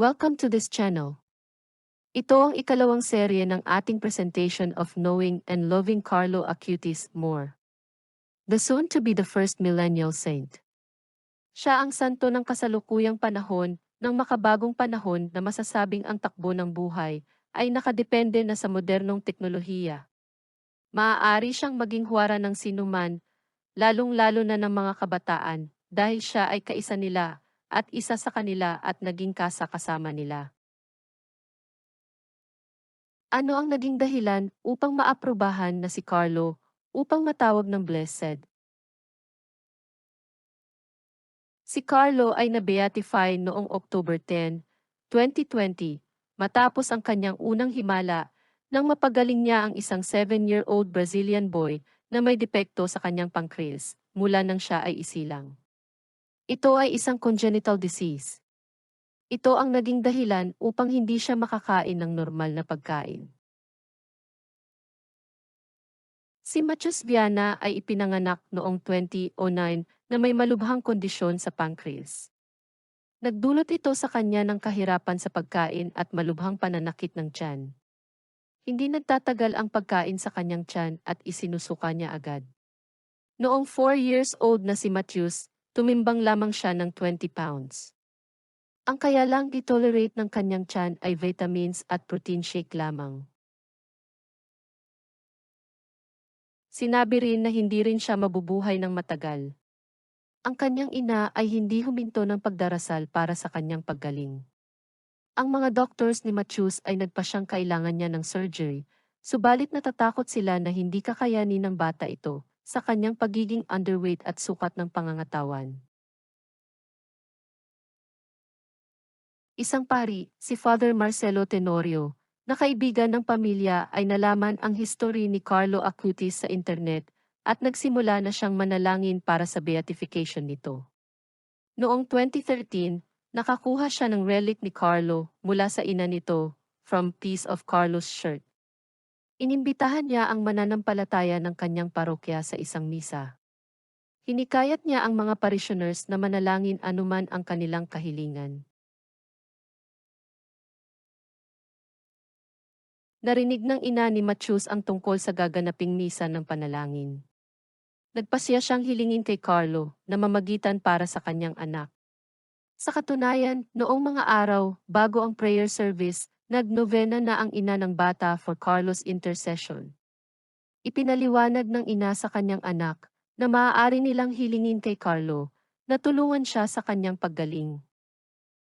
Welcome to this channel. Ito ang ikalawang serye ng ating presentation of Knowing and Loving Carlo Acutis more. The soon to be the first millennial saint. Siya ang santo ng kasalukuyang panahon, ng makabagong panahon na masasabing ang takbo ng buhay ay nakadepende na sa modernong teknolohiya. Maaari siyang maging huwara ng sinuman, lalong-lalo na ng mga kabataan, dahil siya ay kaisa nila, at isa sa kanila at naging kasakasama nila. Ano ang naging dahilan upang maaprubahan na si Carlo upang matawag ng blessed? Si Carlo ay na-beatify noong October 10, 2020, matapos ang kanyang unang himala nang mapagaling niya ang isang 7-year-old Brazilian boy na may depekto sa kanyang pancreas mula nang siya ay isilang. Ito ay isang congenital disease. Ito ang naging dahilan upang hindi siya makakain ng normal na pagkain. Si Matius Viana ay ipinanganak noong 2009 na may malubhang kondisyon sa pancreas. Nagdulot ito sa kanya ng kahirapan sa pagkain at malubhang pananakit ng tiyan. Hindi nagtatagal ang pagkain sa kanyang tiyan at isinusuka niya agad. Noong 4 years old na si Matthews, tumimbang lamang siya ng 20 pounds. Ang kaya lang i-tolerate ng kanyang tiyan ay vitamins at protein shake lamang. Sinabi rin na hindi rin siya mabubuhay ng matagal. Ang kanyang ina ay hindi huminto ng pagdarasal para sa kanyang paggaling. Ang mga doctors ni Matthews ay nagpasyang kailangan niya ng surgery, subalit natatakot sila na hindi kakayanin ng bata ito sa kanyang pagiging underweight at sukat ng pangangatawan. Isang pari, si Father Marcelo Tenorio, na kaibigan ng pamilya ay nalaman ang history ni Carlo Acutis sa internet at nagsimula na siyang manalangin para sa beatification nito. Noong 2013, nakakuha siya ng relic ni Carlo mula sa ina nito, from Piece of Carlos shirt. Inimbitahan niya ang mananampalataya ng kanyang parokya sa isang misa. Hinikayat niya ang mga parishioners na manalangin anuman ang kanilang kahilingan. Narinig ng ina ni Matthews ang tungkol sa gaganaping misa ng panalangin. Nagpasya siyang hilingin kay Carlo na mamagitan para sa kanyang anak. Sa katunayan, noong mga araw, bago ang prayer service, nagnovena na ang ina ng bata for Carlos intercession. Ipinaliwanag ng ina sa kanyang anak na maaari nilang hilingin kay Carlo na tulungan siya sa kanyang paggaling.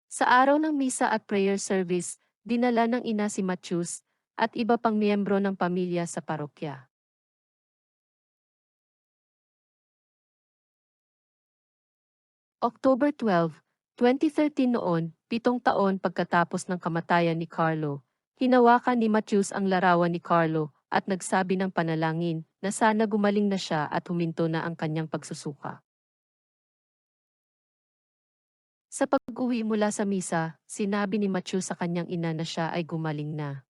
Sa araw ng misa at prayer service, dinala ng ina si Matthews at iba pang miyembro ng pamilya sa parokya. October 12, 2013 noon, pitong taon pagkatapos ng kamatayan ni Carlo, hinawakan ni Matthews ang larawan ni Carlo at nagsabi ng panalangin na sana gumaling na siya at huminto na ang kanyang pagsusuka. Sa pag-uwi mula sa misa, sinabi ni Matthews sa kanyang ina na siya ay gumaling na.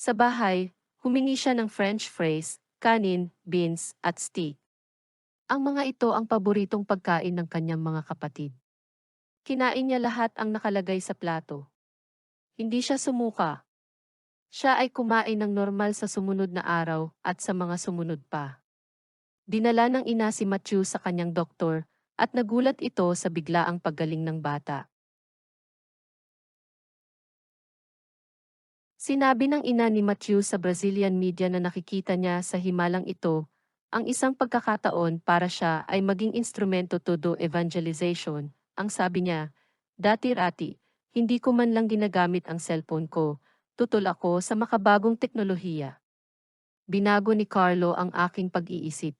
Sa bahay, humingi siya ng French fries, kanin, beans, at steak. Ang mga ito ang paboritong pagkain ng kanyang mga kapatid. Kinain niya lahat ang nakalagay sa plato. Hindi siya sumuka. Siya ay kumain ng normal sa sumunod na araw at sa mga sumunod pa. Dinala ng ina si Matthew sa kanyang doktor at nagulat ito sa biglaang paggaling ng bata. Sinabi ng ina ni Matthew sa Brazilian media na nakikita niya sa himalang ito ang isang pagkakataon para siya ay maging instrumento to do evangelization. Ang sabi niya, dati-rati, hindi ko man lang ginagamit ang cellphone ko, tutol ako sa makabagong teknolohiya. Binago ni Carlo ang aking pag-iisip.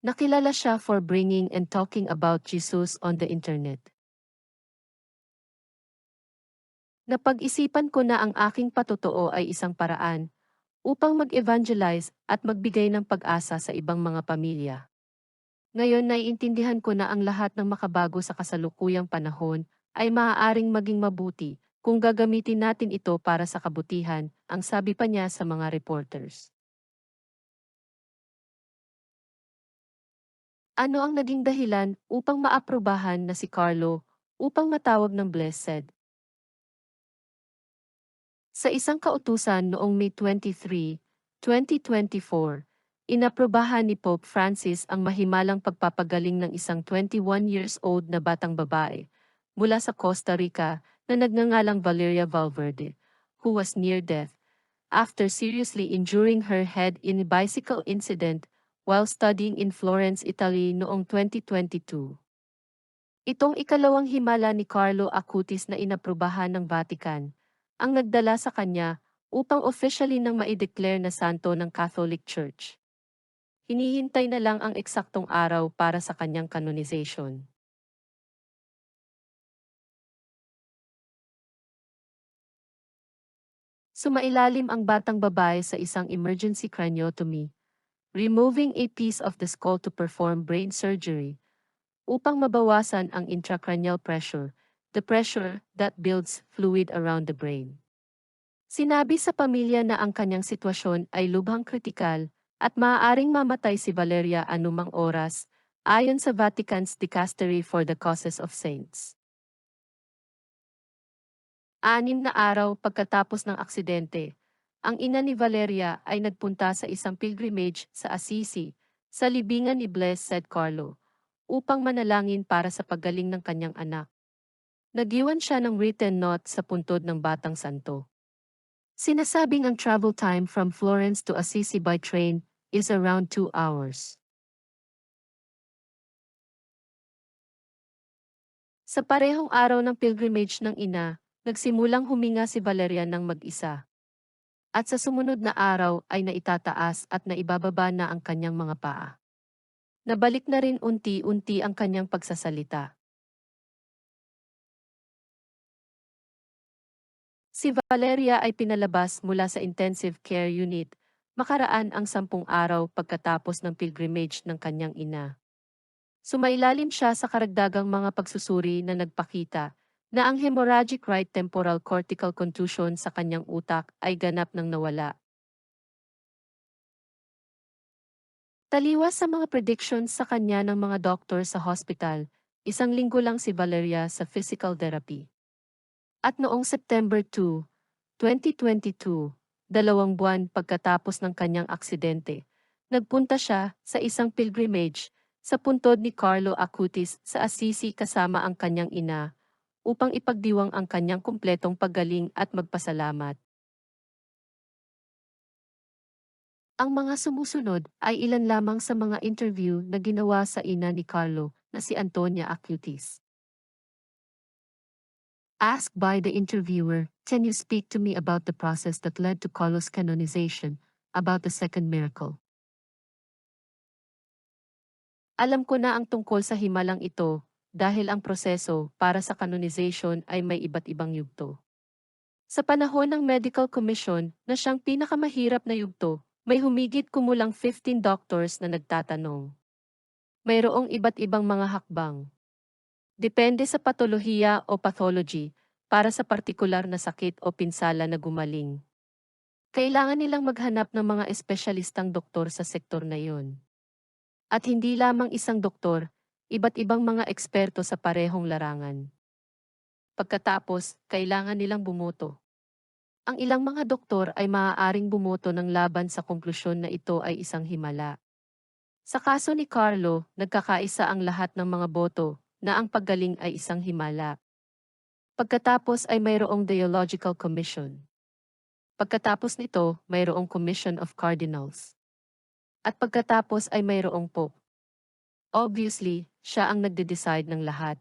Nakilala siya for bringing and talking about Jesus on the internet. Napag-isipan ko na ang aking patotoo ay isang paraan upang mag-evangelize at magbigay ng pag-asa sa ibang mga pamilya. Ngayon naiintindihan ko na ang lahat ng makabago sa kasalukuyang panahon ay maaaring maging mabuti kung gagamitin natin ito para sa kabutihan, ang sabi pa niya sa mga reporters. Ano ang naging dahilan upang maaprubahan na si Carlo upang matawag ng blessed? Sa isang kautusan noong May 23, 2024, inaprobahan ni Pope Francis ang mahimalang pagpapagaling ng isang 21 years old na batang babae mula sa Costa Rica na nagngangalang Valeria Valverde, who was near death after seriously injuring her head in a bicycle incident while studying in Florence, Italy noong 2022. Itong ikalawang himala ni Carlo Acutis na inaprubahan ng Vatican, ang nagdala sa kanya upang officially nang maideclare na santo ng Catholic Church. Hinihintay na lang ang eksaktong araw para sa kanyang canonization. Sumailalim ang batang babae sa isang emergency craniotomy, removing a piece of the skull to perform brain surgery, upang mabawasan ang intracranial pressure, the pressure that builds fluid around the brain. Sinabi sa pamilya na ang kanyang sitwasyon ay lubhang kritikal at maaaring mamatay si Valeria anumang oras, ayon sa Vatican's Dicastery for the Causes of Saints. Anim na araw pagkatapos ng aksidente, ang ina ni Valeria ay nagpunta sa isang pilgrimage sa Assisi, sa libingan ni Blessed Carlo, upang manalangin para sa paggaling ng kanyang anak. Nagiwan siya ng written note sa puntod ng batang santo. Sinasabing ang travel time from Florence to Assisi by train is around 2 hours. Sa parehong araw ng pilgrimage ng ina, Nagsimulang huminga si Valeria ng mag-isa. At sa sumunod na araw ay naitataas at naibababa na ang kanyang mga paa. Nabalik na rin unti-unti ang kanyang pagsasalita. Si Valeria ay pinalabas mula sa intensive care unit, makaraan ang sampung araw pagkatapos ng pilgrimage ng kanyang ina. Sumailalim siya sa karagdagang mga pagsusuri na nagpakita na ang hemorrhagic right temporal cortical contusion sa kanyang utak ay ganap ng nawala. Taliwas sa mga predictions sa kanya ng mga doktor sa hospital, isang linggo lang si Valeria sa physical therapy. At noong September 2, 2022, dalawang buwan pagkatapos ng kanyang aksidente, nagpunta siya sa isang pilgrimage sa puntod ni Carlo Acutis sa Assisi kasama ang kanyang ina, upang ipagdiwang ang kanyang kumpletong paggaling at magpasalamat. Ang mga sumusunod ay ilan lamang sa mga interview na ginawa sa ina ni Carlo na si Antonia Acutis. Asked by the interviewer, can you speak to me about the process that led to Carlo's canonization, about the second miracle? Alam ko na ang tungkol sa himalang ito, dahil ang proseso para sa canonization ay may iba't ibang yugto. Sa panahon ng Medical Commission na siyang pinakamahirap na yugto, may humigit kumulang 15 doctors na nagtatanong. Mayroong iba't ibang mga hakbang. Depende sa patolohiya o pathology para sa partikular na sakit o pinsala na gumaling. Kailangan nilang maghanap ng mga espesyalistang doktor sa sektor na iyon. At hindi lamang isang doktor, iba't ibang mga eksperto sa parehong larangan. Pagkatapos, kailangan nilang bumoto. Ang ilang mga doktor ay maaaring bumoto ng laban sa konklusyon na ito ay isang himala. Sa kaso ni Carlo, nagkakaisa ang lahat ng mga boto na ang paggaling ay isang himala. Pagkatapos ay mayroong Theological Commission. Pagkatapos nito, mayroong Commission of Cardinals. At pagkatapos ay mayroong Pope. Obviously, siya ang nagde-decide ng lahat.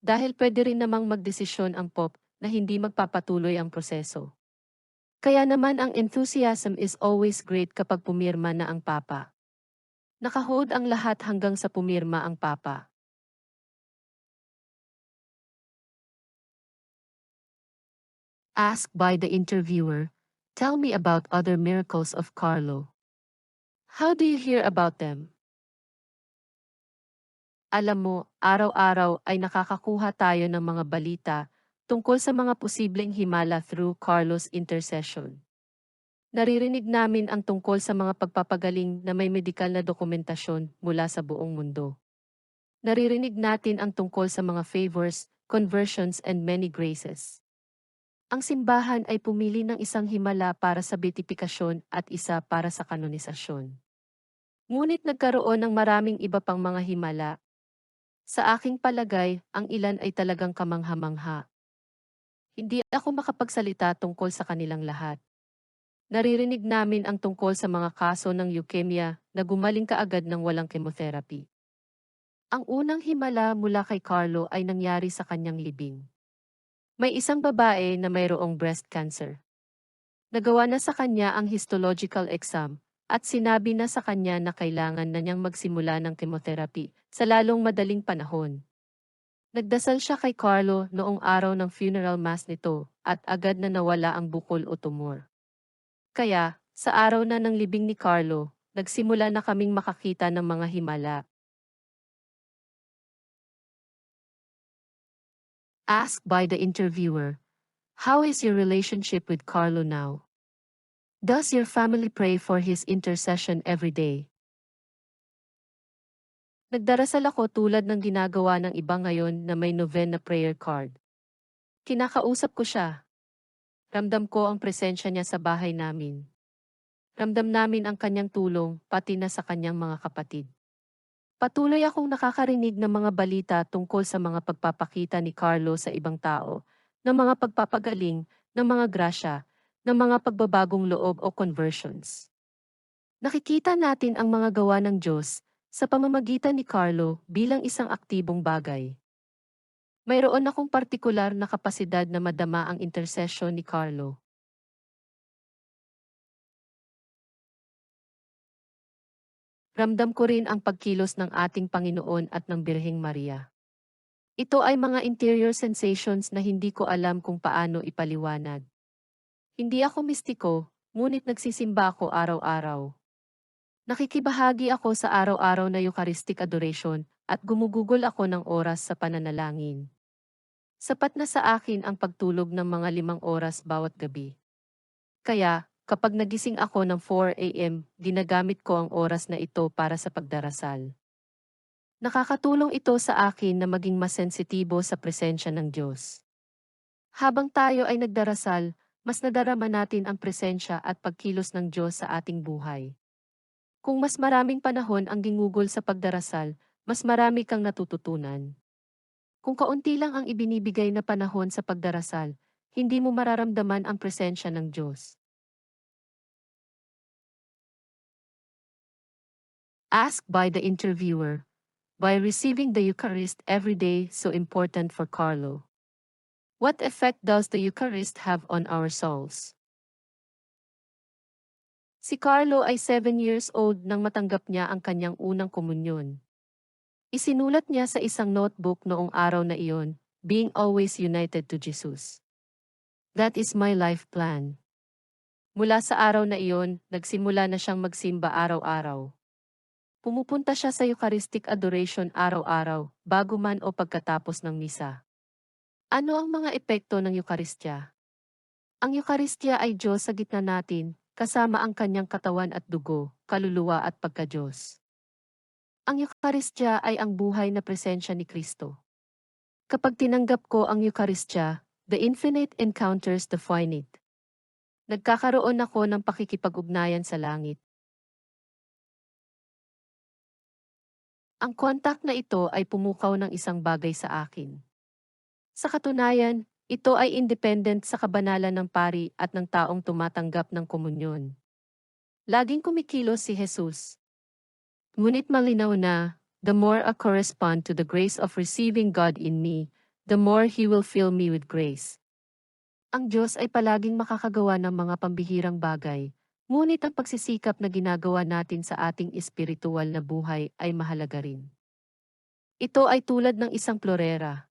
Dahil pwede rin namang magdesisyon ang pop na hindi magpapatuloy ang proseso. Kaya naman ang enthusiasm is always great kapag pumirma na ang papa. Nakahold ang lahat hanggang sa pumirma ang papa. Asked by the interviewer, tell me about other miracles of Carlo. How do you hear about them? Alam mo, araw-araw ay nakakakuha tayo ng mga balita tungkol sa mga posibleng himala through Carlos intercession. Naririnig namin ang tungkol sa mga pagpapagaling na may medikal na dokumentasyon mula sa buong mundo. Naririnig natin ang tungkol sa mga favors, conversions and many graces. Ang simbahan ay pumili ng isang himala para sa beatifikasyon at isa para sa kanonisasyon. Ngunit nagkaroon ng maraming iba pang mga himala. Sa aking palagay, ang ilan ay talagang kamangha-mangha. Hindi ako makapagsalita tungkol sa kanilang lahat. Naririnig namin ang tungkol sa mga kaso ng leukemia na gumaling kaagad ng walang chemotherapy. Ang unang himala mula kay Carlo ay nangyari sa kanyang libing. May isang babae na mayroong breast cancer. Nagawa na sa kanya ang histological exam at sinabi na sa kanya na kailangan na niyang magsimula ng chemotherapy sa lalong madaling panahon. Nagdasal siya kay Carlo noong araw ng funeral mass nito at agad na nawala ang bukol o tumor. Kaya, sa araw na ng libing ni Carlo, nagsimula na kaming makakita ng mga himala. Asked by the interviewer, How is your relationship with Carlo now? Does your family pray for his intercession every day? Nagdarasal ako tulad ng ginagawa ng iba ngayon na may novena prayer card. Kinakausap ko siya. Ramdam ko ang presensya niya sa bahay namin. Ramdam namin ang kanyang tulong, pati na sa kanyang mga kapatid. Patuloy akong nakakarinig ng mga balita tungkol sa mga pagpapakita ni Carlo sa ibang tao, ng mga pagpapagaling, ng mga grasya, ng mga pagbabagong loob o conversions. Nakikita natin ang mga gawa ng Diyos sa pamamagitan ni Carlo bilang isang aktibong bagay. Mayroon akong partikular na kapasidad na madama ang intercession ni Carlo. Ramdam ko rin ang pagkilos ng ating Panginoon at ng Birheng Maria. Ito ay mga interior sensations na hindi ko alam kung paano ipaliwanag. Hindi ako mistiko, ngunit nagsisimba ako araw-araw. Nakikibahagi ako sa araw-araw na Eucharistic adoration at gumugugol ako ng oras sa pananalangin. Sapat na sa akin ang pagtulog ng mga limang oras bawat gabi. Kaya, Kapag nagising ako ng 4 a.m., ginagamit ko ang oras na ito para sa pagdarasal. Nakakatulong ito sa akin na maging mas sensitibo sa presensya ng Diyos. Habang tayo ay nagdarasal, mas nadarama natin ang presensya at pagkilos ng Diyos sa ating buhay. Kung mas maraming panahon ang gingugol sa pagdarasal, mas marami kang natututunan. Kung kaunti lang ang ibinibigay na panahon sa pagdarasal, hindi mo mararamdaman ang presensya ng Diyos. Asked by the interviewer, by receiving the Eucharist every day so important for Carlo? What effect does the Eucharist have on our souls? Si Carlo ay 7 years old nang matanggap niya ang kanyang unang komunyon. Isinulat niya sa isang notebook noong araw na iyon, being always united to Jesus. That is my life plan. Mula sa araw na iyon, nagsimula na siyang magsimba araw-araw. Pumupunta siya sa Eucharistic Adoration araw-araw, bago man o pagkatapos ng misa. Ano ang mga epekto ng Eukaristya? Ang Eukaristya ay Diyos sa gitna natin, kasama ang kanyang katawan at dugo, kaluluwa at pagka-Diyos. Ang Eukaristya ay ang buhay na presensya ni Kristo. Kapag tinanggap ko ang Eukaristya, the infinite encounters the finite. Nagkakaroon ako ng pakikipag-ugnayan sa langit. Ang kontak na ito ay pumukaw ng isang bagay sa akin. Sa katunayan, ito ay independent sa kabanalan ng pari at ng taong tumatanggap ng komunyon. Laging kumikilos si Jesus. Ngunit malinaw na, the more I correspond to the grace of receiving God in me, the more He will fill me with grace. Ang Diyos ay palaging makakagawa ng mga pambihirang bagay, Ngunit ang pagsisikap na ginagawa natin sa ating espiritual na buhay ay mahalaga rin. Ito ay tulad ng isang florera.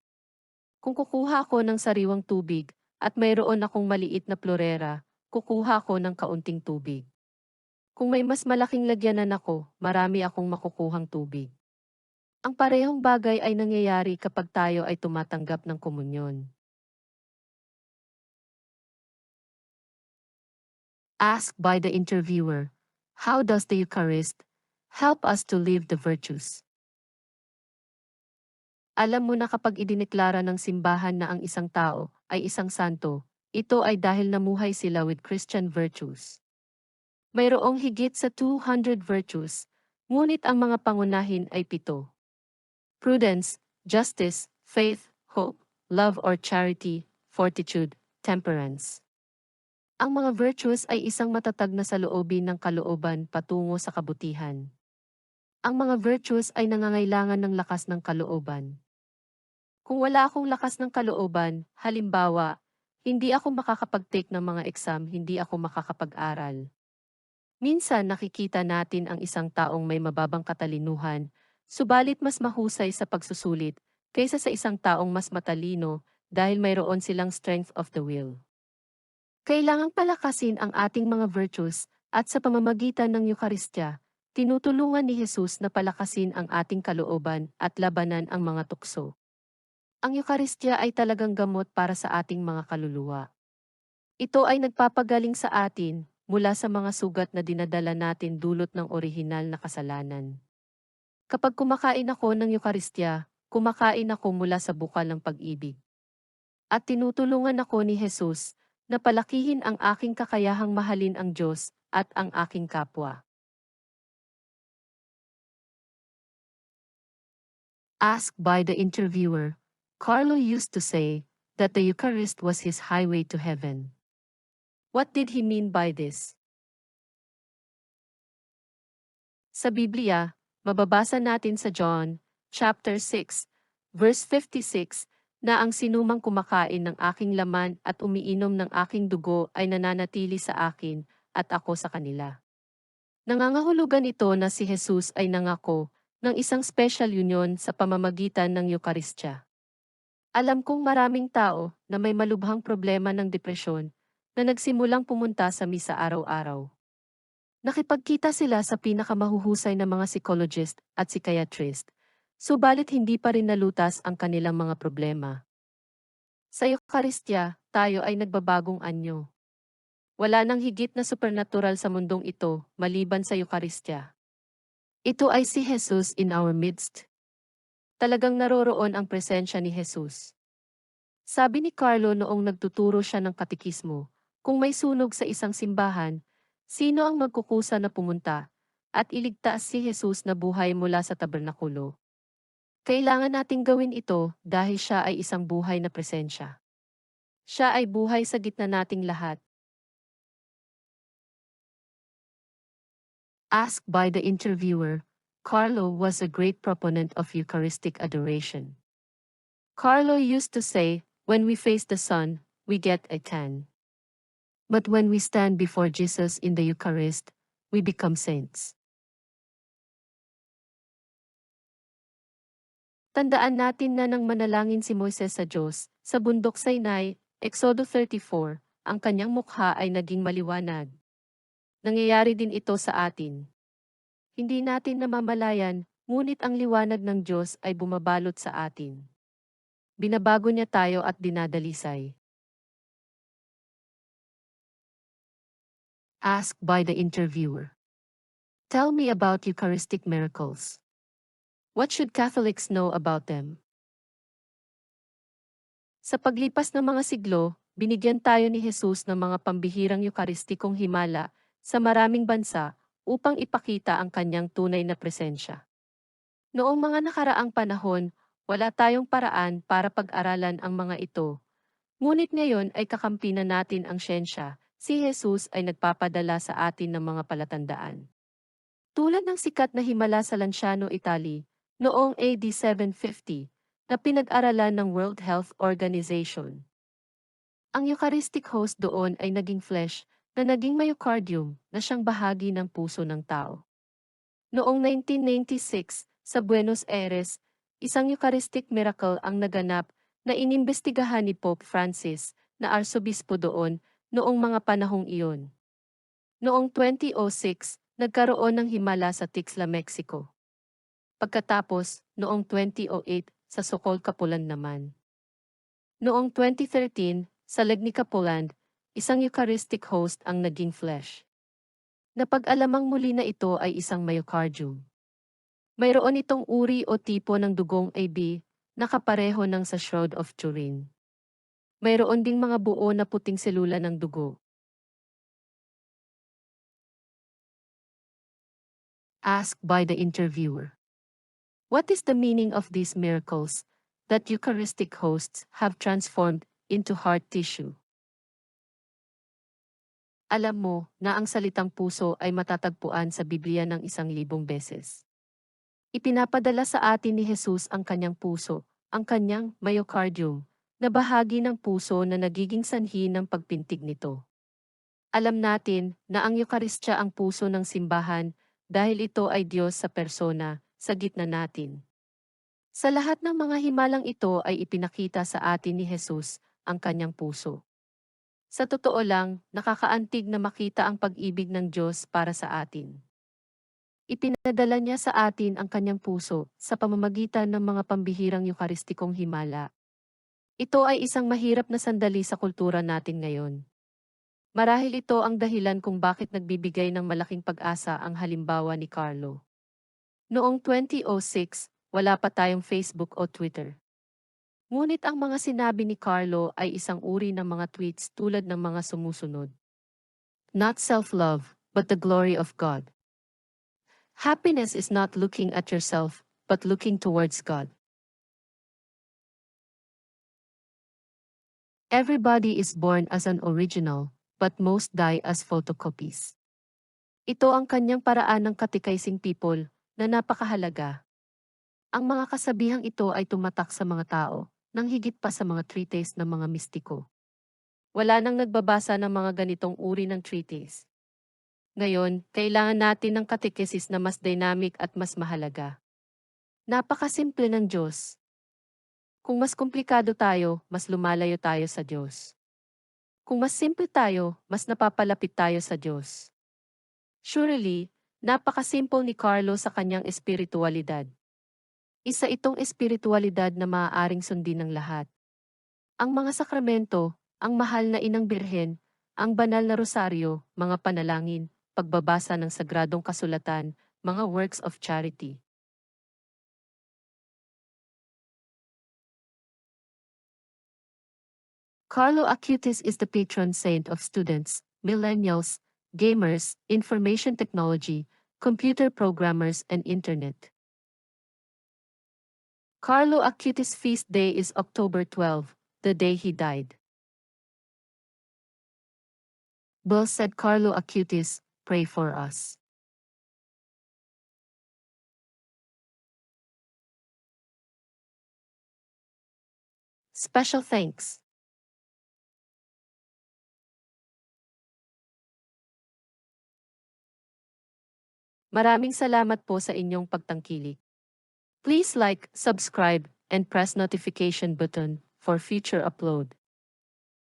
Kung kukuha ako ng sariwang tubig at mayroon akong maliit na florera, kukuha ako ng kaunting tubig. Kung may mas malaking lagyanan ako, marami akong makukuhang tubig. Ang parehong bagay ay nangyayari kapag tayo ay tumatanggap ng komunyon. Asked by the interviewer, How does the Eucharist help us to live the virtues? Alam mo na kapag idineklara ng simbahan na ang isang tao ay isang santo, ito ay dahil namuhay sila with Christian virtues. Mayroong higit sa 200 virtues, ngunit ang mga pangunahin ay pito. Prudence, justice, faith, hope, love or charity, fortitude, temperance. Ang mga virtues ay isang matatag na saloobin ng kalooban patungo sa kabutihan. Ang mga virtues ay nangangailangan ng lakas ng kalooban. Kung wala akong lakas ng kalooban, halimbawa, hindi ako makakapag-take ng mga exam, hindi ako makakapag-aral. Minsan nakikita natin ang isang taong may mababang katalinuhan, subalit mas mahusay sa pagsusulit, kaysa sa isang taong mas matalino dahil mayroon silang strength of the will. Kailangang palakasin ang ating mga virtues at sa pamamagitan ng Eukaristya, tinutulungan ni Jesus na palakasin ang ating kalooban at labanan ang mga tukso. Ang Eukaristya ay talagang gamot para sa ating mga kaluluwa. Ito ay nagpapagaling sa atin mula sa mga sugat na dinadala natin dulot ng orihinal na kasalanan. Kapag kumakain ako ng Eukaristya, kumakain ako mula sa bukal ng pag-ibig. At tinutulungan ako ni Jesus na palakihin ang aking kakayahang mahalin ang Diyos at ang aking kapwa. Asked by the interviewer, Carlo used to say that the Eucharist was his highway to heaven. What did he mean by this? Sa Biblia, mababasa natin sa John, chapter 6, verse 56, na ang sinumang kumakain ng aking laman at umiinom ng aking dugo ay nananatili sa akin at ako sa kanila. Nangangahulugan ito na si Jesus ay nangako ng isang special union sa pamamagitan ng Eukaristya. Alam kong maraming tao na may malubhang problema ng depresyon na nagsimulang pumunta sa misa araw-araw. Nakipagkita sila sa pinakamahuhusay na mga psychologist at psychiatrist Subalit hindi pa rin nalutas ang kanilang mga problema. Sa Eukaristya, tayo ay nagbabagong anyo. Wala nang higit na supernatural sa mundong ito, maliban sa Eukaristya. Ito ay si Jesus in our midst. Talagang naroroon ang presensya ni Jesus. Sabi ni Carlo noong nagtuturo siya ng katikismo, kung may sunog sa isang simbahan, sino ang magkukusa na pumunta, at iligtas si Jesus na buhay mula sa tabernakulo? Kailangan nating gawin ito dahil siya ay isang buhay na presensya. Siya ay buhay sa gitna nating lahat. Asked by the interviewer, Carlo was a great proponent of Eucharistic adoration. Carlo used to say, when we face the sun, we get a tan. But when we stand before Jesus in the Eucharist, we become saints. Tandaan natin na nang manalangin si Moises sa Diyos, sa bundok Sinai, Exodo 34, ang kanyang mukha ay naging maliwanag. Nangyayari din ito sa atin. Hindi natin namamalayan, ngunit ang liwanag ng Diyos ay bumabalot sa atin. Binabago niya tayo at dinadalisay. Asked by the interviewer. Tell me about Eucharistic miracles. What should Catholics know about them? Sa paglipas ng mga siglo, binigyan tayo ni Jesus ng mga pambihirang Eukaristikong himala sa maraming bansa upang ipakita ang kanyang tunay na presensya. Noong mga nakaraang panahon, wala tayong paraan para pag-aralan ang mga ito. Ngunit ngayon ay kakampi na natin ang siyensya, si Jesus ay nagpapadala sa atin ng mga palatandaan. Tulad ng sikat na himala sa Lanciano, Italy, noong AD 750 na pinag-aralan ng World Health Organization. Ang Eucharistic host doon ay naging flesh na naging myocardium na siyang bahagi ng puso ng tao. Noong 1996, sa Buenos Aires, isang Eucharistic miracle ang naganap na inimbestigahan ni Pope Francis na arsobispo doon noong mga panahong iyon. Noong 2006, nagkaroon ng himala sa Tixla, Mexico. Pagkatapos, noong 2008, sa Sokol Kapulan naman. Noong 2013, sa Legnica Poland, isang Eucharistic host ang naging flesh. Napag-alamang muli na ito ay isang myocardium. Mayroon itong uri o tipo ng dugong AB na kapareho ng sa Shroud of Turin. Mayroon ding mga buo na puting selula ng dugo. Asked by the interviewer. What is the meaning of these miracles that Eucharistic hosts have transformed into heart tissue? Alam mo na ang salitang puso ay matatagpuan sa Biblia ng isang libong beses. Ipinapadala sa atin ni Jesus ang kanyang puso, ang kanyang myocardium, na bahagi ng puso na nagiging sanhi ng pagpintig nito. Alam natin na ang Eukaristya ang puso ng simbahan dahil ito ay Diyos sa persona, sa gitna natin. Sa lahat ng mga himalang ito ay ipinakita sa atin ni Jesus ang kanyang puso. Sa totoo lang, nakakaantig na makita ang pag-ibig ng Diyos para sa atin. Ipinadala niya sa atin ang kanyang puso sa pamamagitan ng mga pambihirang eukaristikong himala. Ito ay isang mahirap na sandali sa kultura natin ngayon. Marahil ito ang dahilan kung bakit nagbibigay ng malaking pag-asa ang halimbawa ni Carlo. Noong 2006, wala pa tayong Facebook o Twitter. Ngunit ang mga sinabi ni Carlo ay isang uri ng mga tweets tulad ng mga sumusunod. Not self-love, but the glory of God. Happiness is not looking at yourself, but looking towards God. Everybody is born as an original, but most die as photocopies. Ito ang kanyang paraan ng katikaising people na napakahalaga. Ang mga kasabihang ito ay tumatak sa mga tao, nang higit pa sa mga treatise ng mga mistiko. Wala nang nagbabasa ng mga ganitong uri ng treatise. Ngayon, kailangan natin ng katekesis na mas dynamic at mas mahalaga. Napakasimple ng Diyos. Kung mas komplikado tayo, mas lumalayo tayo sa Diyos. Kung mas simple tayo, mas napapalapit tayo sa Diyos. Surely, napakasimple ni Carlo sa kanyang espiritualidad. Isa itong espiritualidad na maaaring sundin ng lahat. Ang mga sakramento, ang mahal na inang birhen, ang banal na rosaryo, mga panalangin, pagbabasa ng sagradong kasulatan, mga works of charity. Carlo Acutis is the patron saint of students, millennials, gamers, information technology, computer programmers and internet. Carlo Acutis' feast day is October 12, the day he died. Bill said Carlo Acutis, pray for us. Special thanks. Maraming salamat po sa inyong pagtangkilik. Please like, subscribe, and press notification button for future upload.